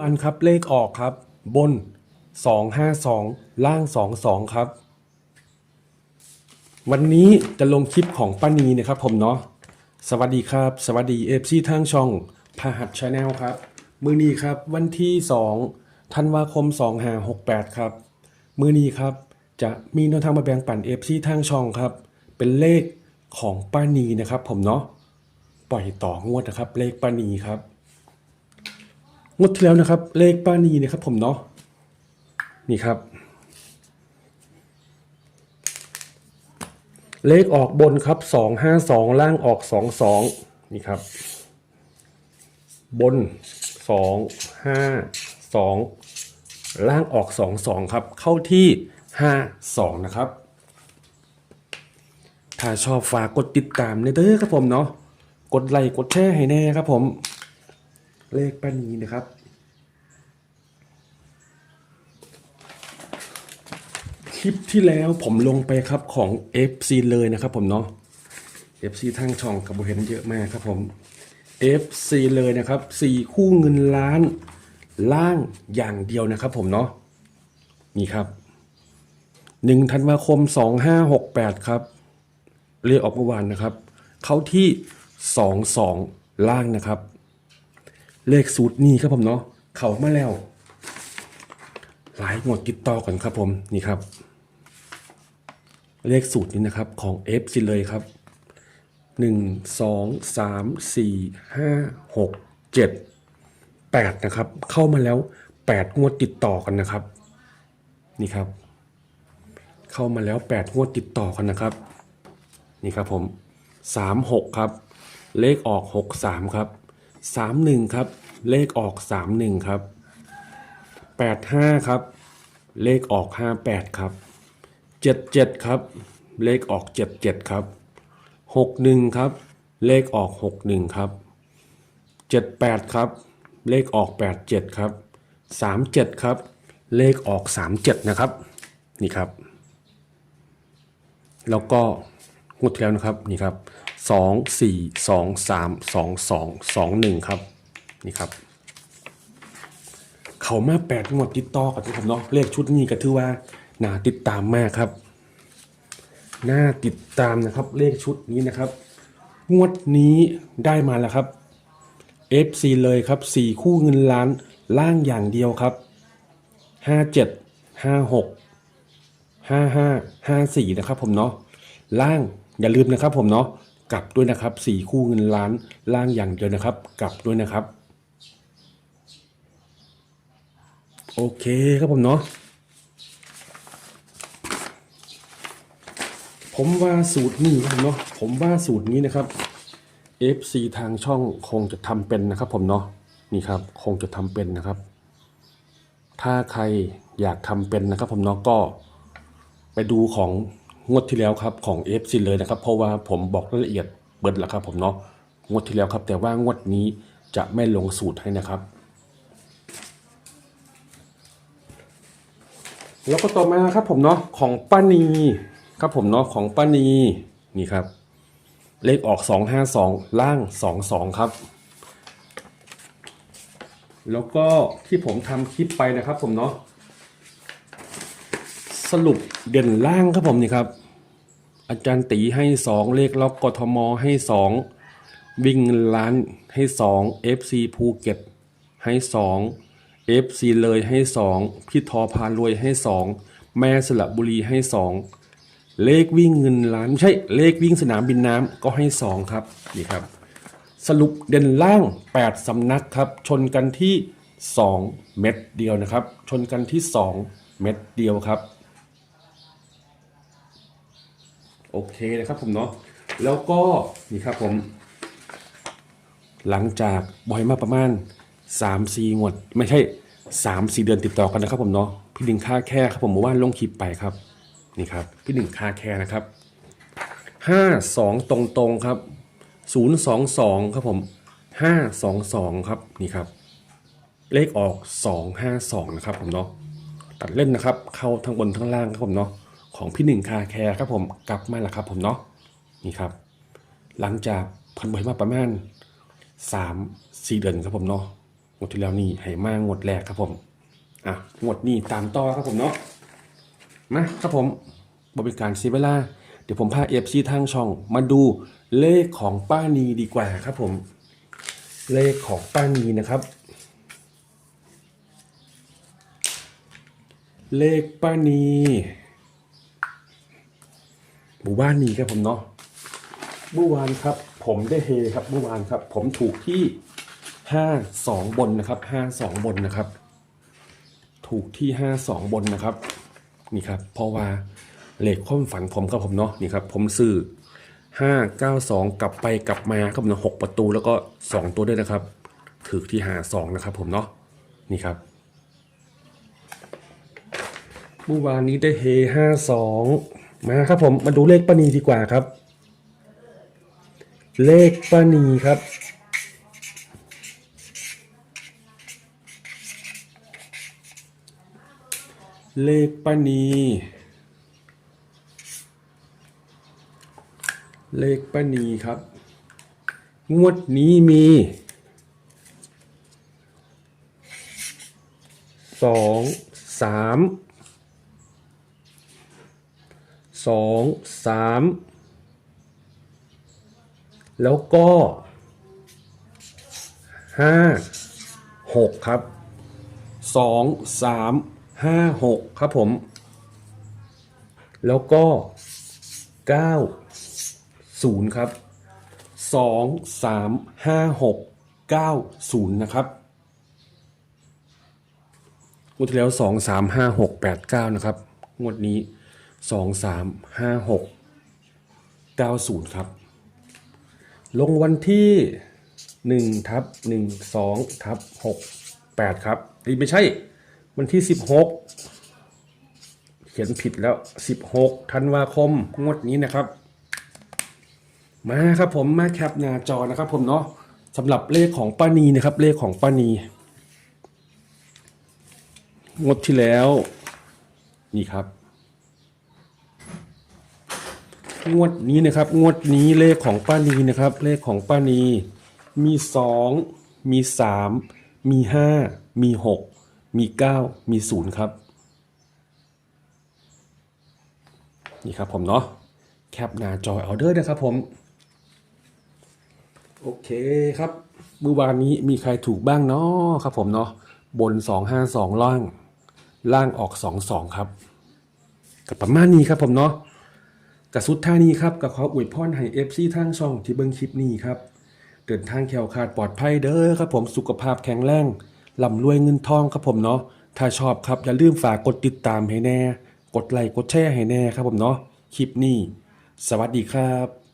วันครับเลขออกครับ บน 252 ล่าง 22 ครับ วันนี้จะลงคลิปของป้านีนะครับผมเนาะสวัสดีครับ สวัสดีเอฟซีทางช่องพาหัดชาแนลครับ มือนี้ครับวันที่2ธันวาคม 2568 ครับ มือนี้ครับจะมีแนวทางมาแบ่งปันเอฟซีทางช่องครับ เป็นเลขของป้านีนะครับผมเนาะปล่อยต่องวดนะครับเลขป้านีครับ งวดที่แล้วนะครับ เลขป้านีนะครับ ผมเนาะนี่ครับ เลขออกบนครับสองห้าสองล่างออกสองสองนี่ครับ บนสองห้าสองล่างออกสองสองครับ เข้าที่ห้าสองนะครับถ้าชอบฝากกดติดตามในเด้อครับผมเนาะกดไลค์กดแชร์ให้แน่ครับผม เลขป้านีนะครับ คลิปที่แล้วผมลงไปครับของ FC เลยนะครับผมเนาะ FC ทางช่องกับบุเห็นเยอะมากครับผม FC เลยนะครับสี่คู่เงินล้านล่างอย่างเดียวนะครับผมเนาะนี่ครับหนึ่งธันวาคมสองห้าหกแปดครับเลขออกเมื่อวานนะครับ เขาที่สองสองล่างนะครับ เลขสูตรนี้ครับผมเนาะเขามาแล้ว หลายงวดติดต่อกันครับผมนี่ครับ เลขสูตรนี้นะครับของ F สิเลยครับ1 2 3 4 5 6 7 8นะครับ เข้ามาแล้ว8งวดติดต่อกันนะครับ นี่ครับ เข้ามาแล้ว8งวดติดต่อกันนะครับ นี่ครับผม36ครับ เลขออก63ครับ 31ครับ เลขออก31ครับ85ครับ เลขออก58ครับ77ครับ เลขออก77ครับ61ครับ เลขออก61ครับ78ครับ เลขออก87ครับ37ครับ เลขออก37นะครับ นี่ครับ แล้วก็งวดที่แล้วนะครับ นี่ครับ 2 4 2 3 2 2 2 1 ครับ นี่ครับ เขามาแปดงวดติดต่อกันครับเนาะเลขชุดนี้ก็ถือว่าน่าติดตามมากครับน่าติดตามนะครับเลขชุดนี้นะครับ งวดนี้ได้มาแล้วครับ FC เลยครับสี่คู่เงินล้านล่างอย่างเดียวครับห้าเจ็ดห้าหกห้าห้าห้าสี่นะครับผมเนาะล่างอย่าลืมนะครับผมเนาะ กลับด้วยนะครับสี่คู่เงินล้านล่างอย่างเดียวนะครับ กลับด้วยนะครับ โอเคครับผมเนาะผมว่าสูตรนี้เนาะผมว่าสูตรนี้นะครับ FC ทางช่องคงจะทำเป็นนะครับ ผมเนาะนี่ครับ คงจะทำเป็นนะครับ ถ้าใครอยากทำเป็นนะครับ ผมเนาะก็ไปดูของ งวดที่แล้วครับของ FC เลยนะครับ เพราะว่าผมบอกรายละเอียดเบิดแล้วครับผมเนาะงวดที่แล้วครับ แต่ว่างวดนี้จะไม่ลงสูตรให้นะครับ แล้วก็ต่อมาครับผมเนาะของป้านีครับผมเนาะของป้านีนี่ครับ เลขออก 252 ล่าง 22 ครับ แล้วก็ที่ผมทำคลิปไปนะครับผมเนาะ สรุปเด่นล่างครับผมนี่ครับ อาจารย์ตีให้ 2 เลขล็อกกทมให้ 2 วิ่งล้านให้ 2 FC ภูเก็ตให้ 2 FC เลยให้ 2 พี่ทอพารวยให้ 2 แม่สระบุรีให้ 2 เลขวิ่งเงินล้านไม่ใช่เลขวิ่งสนามบินน้ำก็ให้ 2 ครับนี่ครับ สรุปเด่นล่าง 8สำนักครับ ชนกันที่ 2 เม็ดเดียวนะครับ ชนกันที่ 2 เม็ดเดียวครับ โอเคนะครับผมเนาะแล้วก็นี่ครับผม หลังจากบอยมาประมาณ3 4งวด ไม่ใช่3 4เดือนติดต่อกันนะครับผมเนาะพี่หนึ่งค่าแค่ครับผมเมื่อวานลงคลิปไปครับนี่ครับพี่หนึ่งค่าแค่นะครับ 5 2ตรงตรงๆครับ0 2 2ครับผม5 2 2ครับนี่ครับ เลขออก 2 5 2นะครับผมเนาะตัดเล่นนะครับ เข้าทั้งบนทั้งล่างครับผมเนาะ ของพี่หนึ่งคาแคร์ครับผมกลับมาแล้วครับผมเนาะนี่ครับ หลังจากพันบอยมาประมาณสามสี่เดือนครับผมเนาะงวดที่แล้วนี่ให้มางวดแรกครับผมอะงวดนี้ตามต่อครับผมเนาะมาครับผมบริการซีเวลาเดี๋ยวผมพาเอฟซีทางช่อง มาดูเลขของป้านีดีกว่าครับผม เลขของป้านีนะครับ เลขป้านี หมู่บ้านนี้ครับผมเนาะเมื่อวานครับ ผมได้เฮครับเมื่อวานครับ ผมถูกที่ห้าสองบนนะครับห้าสองบนนะครับ ถูกที่ห้าสองบนนะครับ นี่ครับเพราะว่าเลขความฝันผมครับผมเนาะนี่ครับ ผมซื้อห้าเก้าสองกลับไปกลับมาครับผมหกประตูแล้วก็สองตัวด้วยนะครับถือที่หาสองนะครับ ผมเนาะนี่ครับเมื่อวานนี้ได้เฮห้าสอง มาครับผมมาดูเลขป้านีดีกว่าครับ เลขป้านีครับเลขป้านี เลขป้านีครับ งวดนี้มีสองสาม สองสามแล้วก็ห้าหกครับสองสามห้าหกครับผม แล้วก็เก้าศูนย์ครับสองสามห้าหกเก้าศูนย์นะครับงวดที่แล้วสองสามห้าหกแปดเก้านะครับ งวดนี้ สองสามห้าหกเก้าศูนย์ครับ ลงวันที่หนึ่งทับหนึ่งสองทับหกแปดครับอีไม่ใช่ วันที่สิบหกเขียนผิดแล้วสิบหกธันวาคมงวดนี้นะครับ มาครับผมมาแคปหน้าจอนะครับผมเนาะสำหรับเลขของป้านีนะครับ เลขของป้านีงดที่แล้ว นี่ครับ งวดนี้นะครับ งวดนี้เลขของป้านีนะครับ เลขของป้านีมีสองมีสามมีห้ามีหกมีเก้ามีศูนย์ครับ นี่ครับผมเนาะแคปหน้าจอยเอาเดอร์นะครับผม โอเคครับเมื่อวานนี้มีใครถูกบ้างเนาะครับผมเนาะบนสองห้าสองล่าง ล่างออกสองสองครับกับประมาณนี้ครับผมเนาะ กับสุดท่านี้ครับกับขออวยพรให้เอฟซีทางช่องที่เบิ้งคลิปนี้ครับ เดินทางแขวขาดปลอดภัยเด้อครับผมสุขภาพแข็งแรงลำรวยเงินทองครับผมเนาะถ้าชอบครับอย่าลืมฝากกดติดตามให้แน่ กดไลค์กดแชร์ให้แน่ครับผมเนาะคลิปนี้ สวัสดีครับ